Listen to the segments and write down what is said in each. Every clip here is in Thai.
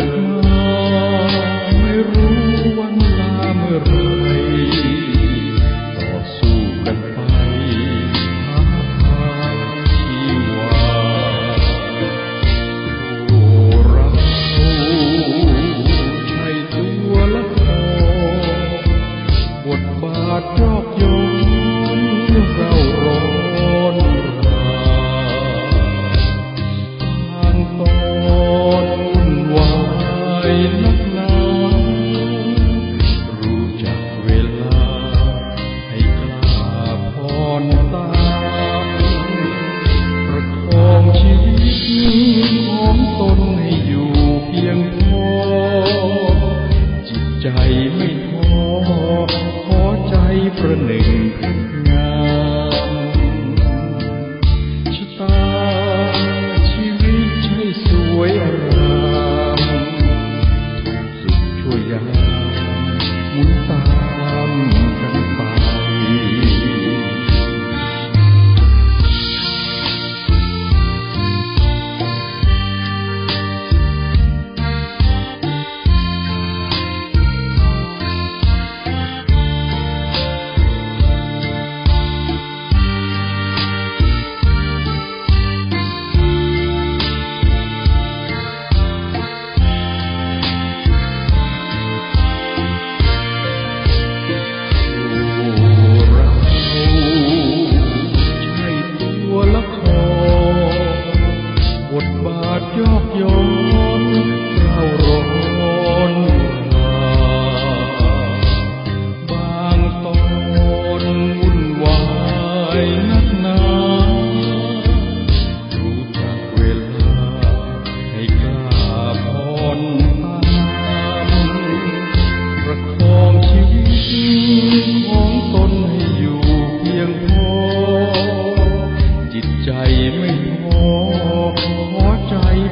อนหาไม่รู้วันลาเมื่อไรต่อสู้กันไปหาชีว่าโอ้รักโอ้ใช่ตัวละครบทบาทยอกยนเรา serenade.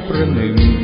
aprendendo.